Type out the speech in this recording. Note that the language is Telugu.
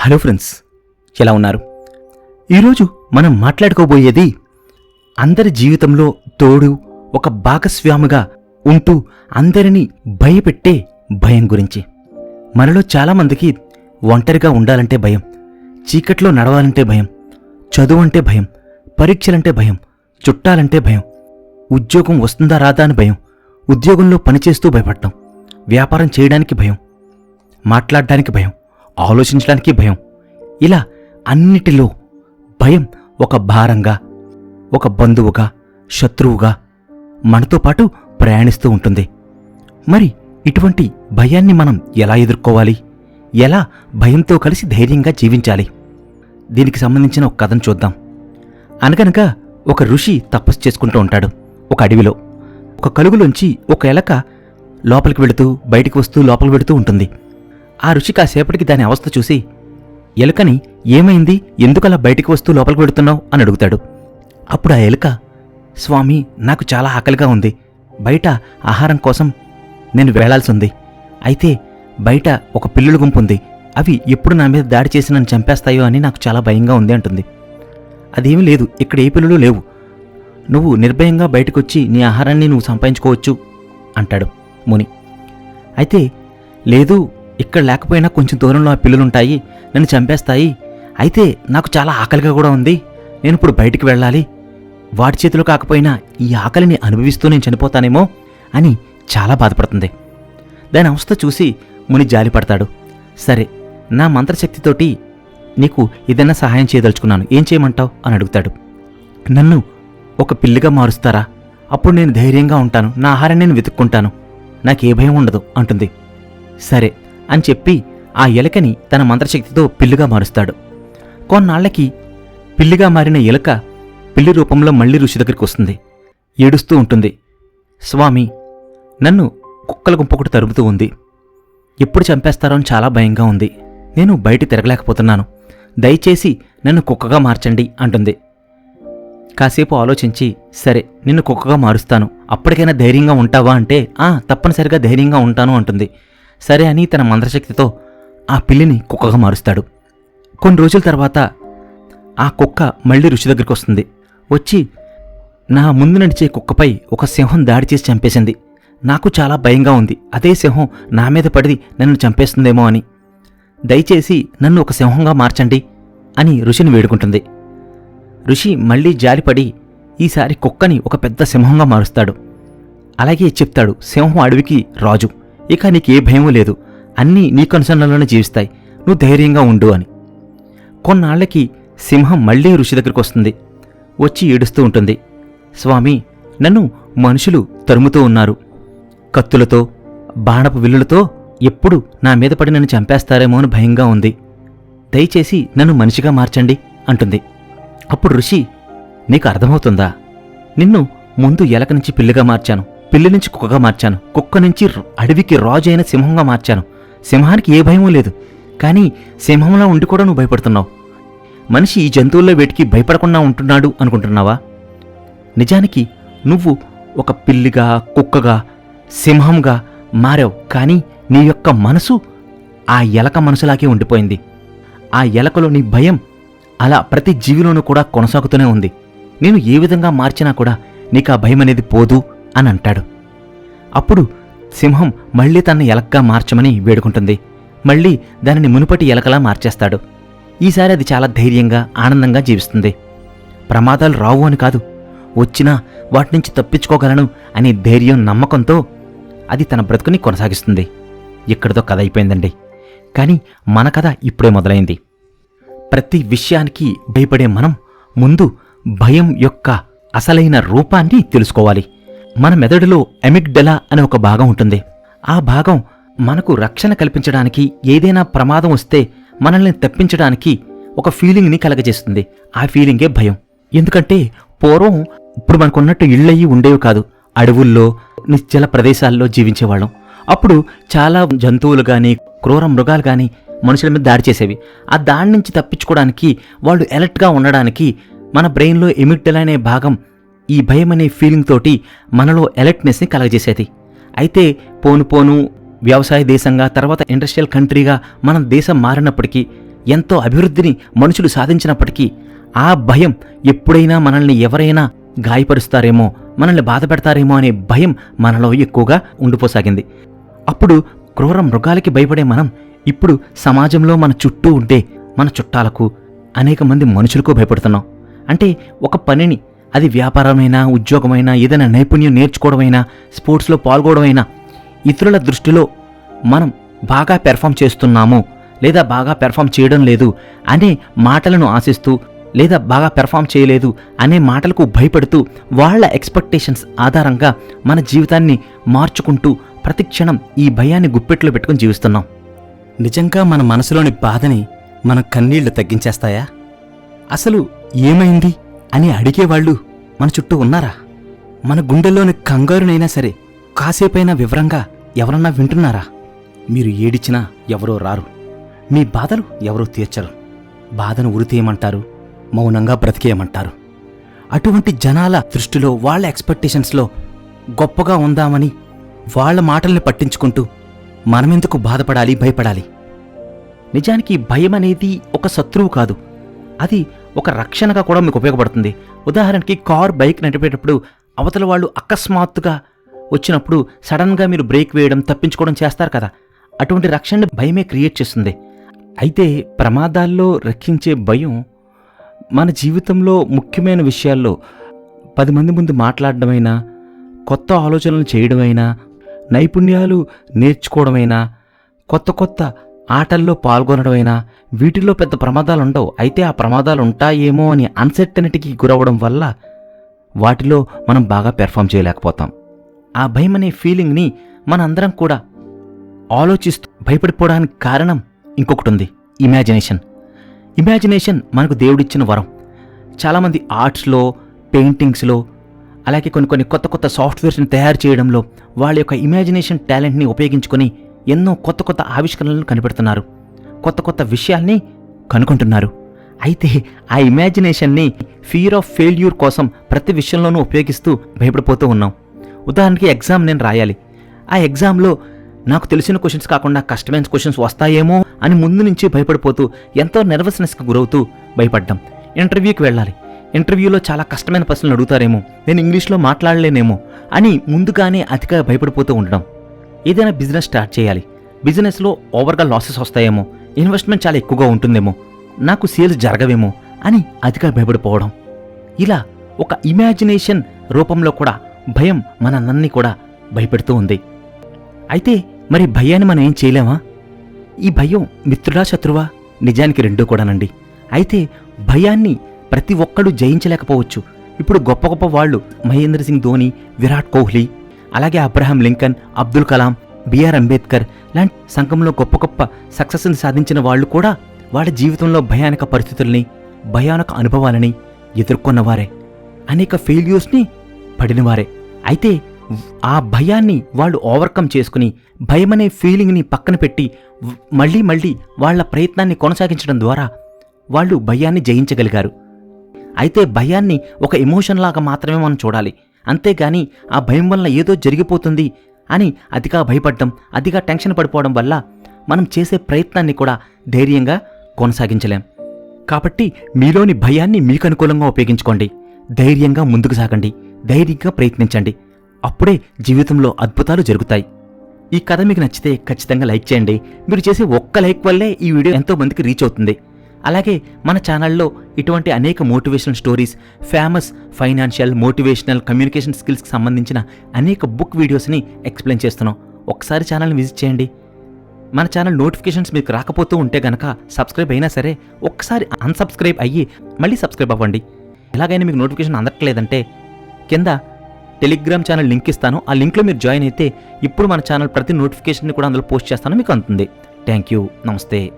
హలో ఫ్రెండ్స్ ఎలా ఉన్నారు? ఈరోజు మనం మాట్లాడుకోబోయేది అందరి జీవితంలో తోడు ఒక భాగస్వామిగా ఉంటూ అందరినీ భయపెట్టే భయం గురించి. మనలో చాలామందికి ఒంటరిగా ఉండాలంటే భయం చీకట్లో నడవాలంటే భయం చదువు అంటే భయం పరీక్షలంటే భయం చుట్టాలంటే భయం ఉద్యోగం వస్తుందా రాదా అని భయం ఉద్యోగంలో పనిచేస్తూ భయపడటం వ్యాపారం చేయడానికి భయం మాట్లాడడానికి భయం ఆలోచించడానికి భయం. ఇలా అన్నిటిలో భయం ఒక భారంగా ఒక బంధువుగా శత్రువుగా మనతో పాటు ప్రయాణిస్తూ ఉంటుంది. మరి ఇటువంటి భయాన్ని మనం ఎలా ఎదుర్కోవాలి? ఎలా భయంతో కలిసి ధైర్యంగా జీవించాలి? దీనికి సంబంధించిన ఒక కథను చూద్దాం. అనగనగా ఒక ఋషి తపస్సు చేసుకుంటూ ఉంటాడు. ఒక అడవిలో ఒక కలుగులోంచి ఒక ఎలక లోపలికి వెళుతూ బయటికి వస్తూ లోపలికి వెళుతూ ఉంటుంది. ఆ రుచి కాసేపటికి దాని అవస్థ చూసి ఎలుకని ఏమైంది? ఎందుకలా బయటికి వస్తూ లోపలికి వెళుతున్నావు అని అడుగుతాడు. అప్పుడు ఆ ఎలుక స్వామి నాకు చాలా ఆకలిగా ఉంది. బయట ఆహారం కోసం నేను వేలాల్సి ఉంది అయితే బయట ఒక పిల్లుల గుంపు ఉంది. అవి ఎప్పుడు నా మీద దాడి చేసి నన్ను చంపేస్తాయో అని నాకు చాలా భయంగా ఉంది అంటుంది. అదేమీ లేదు. ఇక్కడ ఏ పిల్లులు లేవు. నువ్వు నిర్భయంగా బయటకొచ్చి నీ ఆహారాన్ని నువ్వు సంపాదించుకోవచ్చు అంటాడు ముని. అయితే లేదు ఇక్కడ లేకపోయినా కొంచెం దూరంలో ఆ పిల్లులుంటాయి నన్ను చంపేస్తాయి. అయితే నాకు చాలా ఆకలిగా కూడా ఉంది. నేను ఇప్పుడు బయటికి వెళ్ళాలి. వాటి చేతిలో కాకపోయినా ఈ ఆకలిని అనుభవిస్తూ నేను చనిపోతానేమో అని చాలా బాధపడుతుంది. దాని అవస్థ చూసి ముని జాలిపడతాడు సరే నా మంత్రశక్తితోటి నీకు ఏదైనా సహాయం చేయదలుచుకున్నాను. ఏం చేయమంటావు? అని అడుగుతాడు. నన్ను ఒక పిల్లిగా మారుస్తారా? అప్పుడు నేను ధైర్యంగా ఉంటాను. నా ఆహారాన్ని నేను వెతుక్కుంటాను. నాకే భయం ఉండదు అంటుంది. సరే అని చెప్పి ఆ ఎలకని తన మంత్రశక్తితో పిల్లిగా మారుస్తాడు. కొన్నాళ్ళకి పిల్లిగా మారిన ఎలుక పిల్లి రూపంలో మళ్ళీ ఋషి దగ్గరికి వస్తుంది. ఏడుస్తూ ఉంటుంది. స్వామి నన్ను కుక్కల గుంపొకటి తరుముతూ ఉంది. ఎప్పుడు చంపేస్తారో అని చాలా భయంగా ఉంది. నేను బయట తిరగలేకపోతున్నాను. దయచేసి నన్ను కుక్కగా మార్చండి అంటుంది. కాసేపు ఆలోచించి సరే నిన్ను కుక్కగా మారుస్తాను. అప్పటికైనా ధైర్యంగా ఉంటావా? అంటే ఆ తప్పనిసరిగా ధైర్యంగా ఉంటాను అంటుంది. సరే అని తన మంత్రశక్తితో ఆ పిల్లిని కుక్కగా మారుస్తాడు. కొన్ని రోజుల తర్వాత ఆ కుక్క మళ్ళీ ఋషి దగ్గరికి వస్తుంది. వచ్చి నా ముందు నడిచే కుక్కపై ఒక సింహం దాడి చేసి చంపేసింది. నాకు చాలా భయంగా ఉంది. అదే సింహం నా మీద పడి నన్ను చంపేస్తుందేమో అని. దయచేసి నన్ను ఒక సింహంగా మార్చండి అని ఋషిని వేడుకుంటుంది. ఋషి మళ్ళీ జాలిపడి ఈసారి కుక్కని ఒక పెద్ద సింహంగా మారుస్తాడు. అలాగే చెప్తాడు సింహం అడవికి రాజు. ఇక నీకే భయం లేదు. అన్నీ నీ కనుసన్నలోనే జీవిస్తాయి. నువ్వు ధైర్యంగా ఉండు అని. కొన్నాళ్ళకి సింహం మళ్ళీ ఋషి దగ్గరికి వస్తుంది. వచ్చి ఏడుస్తూ ఉంటుంది. స్వామి నన్ను మనుషులు తరుముతూ ఉన్నారు. కత్తులతో బాణపు విల్లులతో ఎప్పుడు నా మీద పడి నన్ను చంపేస్తారేమో అని భయంగా ఉంది. దయచేసి నన్ను మనిషిగా మార్చండి అంటుంది. అప్పుడు ఋషి నీకు అర్థమవుతుందా? నిన్ను ముందు ఎలక నుంచి పిల్లిగా మార్చాను. పిల్లి నుంచి కుక్కగా మార్చాను. కుక్క నుంచి అడవికి రాజు అయిన సింహంగా మార్చాను. సింహానికి ఏ భయమూ లేదు. కానీ సింహంలా ఉండి కూడా నువ్వు భయపడుతున్నావు. మనిషి ఈ జంతువుల్లో వేటికి భయపడకుండా ఉంటున్నాడు అనుకుంటున్నావా? నిజానికి నువ్వు ఒక పిల్లిగా కుక్కగా సింహంగా మారావు. కానీ నీ యొక్క మనసు ఆ ఎలక మనసులాగే ఉండిపోయింది. ఆ ఎలకలో నీ భయం అలా ప్రతి జీవిలోనూ కూడా కొనసాగుతూనే ఉంది. నేను ఏ విధంగా మార్చినా కూడా నీకు ఆ భయం అనేది పోదు. అని అంటాడు. అప్పుడు సింహం మళ్ళీ తన ఎలక్గా మార్చమని వేడుకుంటుంది. మళ్ళీ దానిని మునుపటి ఎలకలా మార్చేస్తాడు. ఈసారి అది చాలా ధైర్యంగా ఆనందంగా జీవిస్తుంది. ప్రమాదాలు రావు అని కాదు వచ్చినా వాటి నుంచి తప్పించుకోగలను అనే ధైర్యం నమ్మకంతో అది తన బ్రతుకుని కొనసాగిస్తుంది. ఇక్కడితో కథ అయిపోయిందండి. కానీ మన కథ ఇప్పుడే మొదలైంది. ప్రతి విషయానికి భయపడే మనం ముందు భయం యొక్క అసలైన రూపాన్ని తెలుసుకోవాలి. మన మెదడులో ఎమిగ్డెలా అనే ఒక భాగం ఉంటుంది. ఆ భాగం మనకు రక్షణ కల్పించడానికి ఏదైనా ప్రమాదం వస్తే మనల్ని తప్పించడానికి ఒక ఫీలింగ్ని కలగజేస్తుంది. ఆ ఫీలింగే భయం. ఎందుకంటే పూర్వం ఇప్పుడు మనకున్నట్టు ఇళ్ళయి ఉండేవి కాదు. అడవుల్లో నిశ్చల ప్రదేశాల్లో జీవించేవాళ్ళం. అప్పుడు చాలా జంతువులు కానీ క్రూర మృగాలు కానీ మనుషుల మీద దాడి చేసేవి. ఆ దాడి నుంచి తప్పించుకోవడానికి వాళ్ళు ఎలర్ట్గా ఉండడానికి మన బ్రెయిన్లో ఎమిగ్డల్ అనే భాగం ఈ భయం అనే ఫీలింగ్ తోటి మనలో అలర్ట్నెస్ని కలగజేసేది. అయితే పోను పోను వ్యవసాయ దేశంగా తర్వాత ఇండస్ట్రియల్ కంట్రీగా మన దేశం మారినప్పటికీ ఎంతో అభివృద్ధిని మనుషులు సాధించినప్పటికీ ఆ భయం ఎప్పుడైనా మనల్ని ఎవరైనా గాయపరుస్తారేమో మనల్ని బాధ పెడతారేమో అనే భయం మనలో ఎక్కువగా ఉండిపోసాగింది. అప్పుడు క్రూర మృగాలకి భయపడే మనం ఇప్పుడు సమాజంలో మన చుట్టూ ఉంటే మన చుట్టాలకు అనేక మంది మనుషులకు భయపడుతున్నాం. అంటే ఒక పనిని అది వ్యాపారమైనా ఉద్యోగమైనా ఏదైనా నైపుణ్యం నేర్చుకోవడమైనా స్పోర్ట్స్లో పాల్గొనడమైనా ఇతరుల దృష్టిలో మనం బాగా పెర్ఫామ్ చేస్తున్నాము లేదా బాగా పెర్ఫామ్ చేయడం లేదు అనే మాటలను ఆశిస్తూ లేదా బాగా పెర్ఫామ్ చేయలేదు అనే మాటలకు భయపడుతూ వాళ్ళ ఎక్స్పెక్టేషన్స్ ఆధారంగా మన జీవితాన్ని మార్చుకుంటూ ప్రతి క్షణం ఈ భయాన్ని గుప్పెట్లో పెట్టుకుని జీవిస్తున్నాం. నిజంగా మన మనసులోని బాధని మన కన్నీళ్ళు తగ్గించేస్తాయా? అసలు ఏమైంది? అని అడిగేవాళ్ళు మన చుట్టూ ఉన్నారా? మన గుండెల్లోని కంగారునైనా సరే కాసేపైనా వివరంగా ఎవరన్నా వింటున్నారా? మీరు ఏడిచినా ఎవరో రారు. మీ బాధలు ఎవరో తీర్చరు. బాధను ఉరితేయమంటారు మౌనంగా బ్రతికేయమంటారు. అటువంటి జనాల దృష్టిలో వాళ్ళ ఎక్స్పెక్టేషన్స్లో గొప్పగా ఉందామని వాళ్ళ మాటల్ని పట్టించుకుంటూ మనమెందుకు బాధపడాలి భయపడాలి? నిజానికి భయం అనేది ఒక శత్రువు కాదు. అది ఒక రక్షణగా కూడా మీకు ఉపయోగపడుతుంది. ఉదాహరణకి కార్ బైక్ నడిపేటప్పుడు అవతల వాళ్ళు అకస్మాత్తుగా వచ్చినప్పుడు సడన్గా మీరు బ్రేక్ వేయడం తప్పించుకోవడం చేస్తారు కదా. అటువంటి రక్షణ భయమే క్రియేట్ చేస్తుంది. అయితే ప్రమాదాల్లో రక్షించే భయం మన జీవితంలో ముఖ్యమైన విషయాల్లో పది మంది ముందు మాట్లాడడమైనా కొత్త ఆలోచనలు చేయడమైనా నైపుణ్యాలు నేర్చుకోవడమైనా కొత్త కొత్త ఆటల్లో పాల్గొనడమైనా వీటిల్లో పెద్ద ప్రమాదాలు ఉండవు అయితే ఆ ప్రమాదాలు ఉంటాయేమో అని అన్సర్టనిటీకి గురవడం వల్ల వాటిలో మనం బాగా పెర్ఫామ్ చేయలేకపోతాం. ఆ భయం అనే ఫీలింగ్ని మనందరం కూడా ఆలోచిస్తూ భయపడిపోవడానికి కారణం ఇంకొకటి ఉంది ఇమాజినేషన్ ఇమాజినేషన్ మనకు దేవుడిచ్చిన వరం. చాలామంది ఆర్ట్స్లో పెయింటింగ్స్లో అలాగే కొన్ని కొన్ని కొత్త కొత్త సాఫ్ట్వేర్స్ని తయారు చేయడంలో వాళ్ళ యొక్క ఇమాజినేషన్ టాలెంట్ని ఉపయోగించుకొని ఎన్నో కొత్త కొత్త ఆవిష్కరణలను కనిపెడుతున్నారు. కొత్త కొత్త విషయాల్ని కనుక్కుంటున్నారు అయితే ఆ ఇమాజినేషన్ని ఫియర్ ఆఫ్ ఫెయిల్యూర్ కోసం ప్రతి విషయంలోనూ ఉపయోగిస్తూ భయపడిపోతూ ఉన్నాం. ఉదాహరణకి ఎగ్జామ్ నేను రాయాలి. ఆ ఎగ్జామ్లో నాకు తెలిసిన క్వశ్చన్స్ కాకుండా కష్టమైన క్వశ్చన్స్ వస్తాయేమో అని ముందు నుంచి భయపడిపోతూ ఎంతో నెర్వస్నెస్కి గురవుతూ భయపడ్డాం. ఇంటర్వ్యూకి వెళ్ళాలి. ఇంటర్వ్యూలో చాలా కష్టమైన ప్రశ్నలు అడుగుతారేమో నేను ఇంగ్లీష్లో మాట్లాడలేనేమో అని ముందుగానే అతిగా భయపడిపోతూ ఉండడం. ఏదైనా బిజినెస్ స్టార్ట్ చేయాలి. బిజినెస్లో ఓవర్గా లాసెస్ వస్తాయేమో ఇన్వెస్ట్మెంట్ చాలా ఎక్కువగా ఉంటుందేమో నాకు సేల్స్ జరగవేమో అని అతిగా భయపడిపోవడం. ఇలా ఒక ఇమాజినేషన్ రూపంలో కూడా భయం మనందరినీ కూడా భయపెడుతూ ఉంది. అయితే మరి భయాన్ని మనం ఏం చేయలేమా? ఈ భయం మిత్రుడా శత్రువా? నిజానికి రెండూ కూడానండి. అయితే భయాన్ని ప్రతి ఒక్కడు జయించలేకపోవచ్చు. ఇప్పుడు గొప్ప గొప్ప వాళ్ళు మహేంద్ర సింగ్ ధోని విరాట్ కోహ్లీ అలాగే Abraham Lincoln Abdul Kalam BR Ambedkar లాంటి సంఘంలో గొప్ప గొప్ప సక్సెస్ని సాధించిన వాళ్ళు కూడా వాళ్ళ జీవితంలో భయానక పరిస్థితుల్ని భయానక అనుభవాలని ఎదుర్కొన్నవారే అనేక ఫెయిల్యూర్స్ని పడినవారే అయితే ఆ భయాన్ని వాళ్ళు ఓవర్కమ్ చేసుకుని భయమనే ఫీలింగ్ని పక్కన పెట్టి మళ్ళీ మళ్ళీ వాళ్ళ ప్రయత్నాన్ని కొనసాగించడం ద్వారా వాళ్ళు భయాన్ని జయించగలిగారు. అయితే భయాన్ని ఒక ఎమోషన్ లాగా మాత్రమే మనం చూడాలి. అంతేగాని ఆ భయం వల్ల ఏదో జరిగిపోతుంది అని అతిగా భయపడడం అతిగా టెన్షన్ పడిపోవడం వల్ల మనం చేసే ప్రయత్నాన్ని కూడా ధైర్యంగా కొనసాగించలేం. కాబట్టి మీలోని భయాన్ని మీకు అనుకూలంగా ఉపయోగించుకోండి. ధైర్యంగా ముందుకు సాగండి. ధైర్యంగా ప్రయత్నించండి. అప్పుడే జీవితంలో అద్భుతాలు జరుగుతాయి. ఈ కథ మీకు నచ్చితే ఖచ్చితంగా లైక్ చేయండి. మీరు చేసే ఒక్క లైక్ వల్లే ఈ వీడియో ఎంతో మందికి రీచ్ అవుతుంది. అలాగే మన ఛానల్లో ఇటువంటి అనేక motivational stories famous financial motivational communication స్కిల్స్కి సంబంధించిన అనేక బుక్ వీడియోస్ని ఎక్స్ప్లెయిన్ చేస్తున్నాం. ఒకసారి ఛానల్ని విజిట్ చేయండి. మన ఛానల్ నోటిఫికేషన్స్ మీకు రాకపోతూ ఉంటే గనక సబ్స్క్రైబ్ అయినా సరే ఒక్కసారి అన్సబ్స్క్రైబ్ అయ్యి మళ్ళీ సబ్స్క్రైబ్ అవ్వండి. ఎలాగైనా మీకు నోటిఫికేషన్ అందట్లేదంటే కింద టెలిగ్రామ్ ఛానల్ లింక్ ఇస్తాను. ఆ లింక్లో మీరు జాయిన్ అయితే ఇప్పుడు మన ఛానల్ ప్రతి నోటిఫికేషన్ని కూడా అందులో పోస్ట్ చేస్తాను. మీకు అందుతుంది. థ్యాంక్ యూ నమస్తే.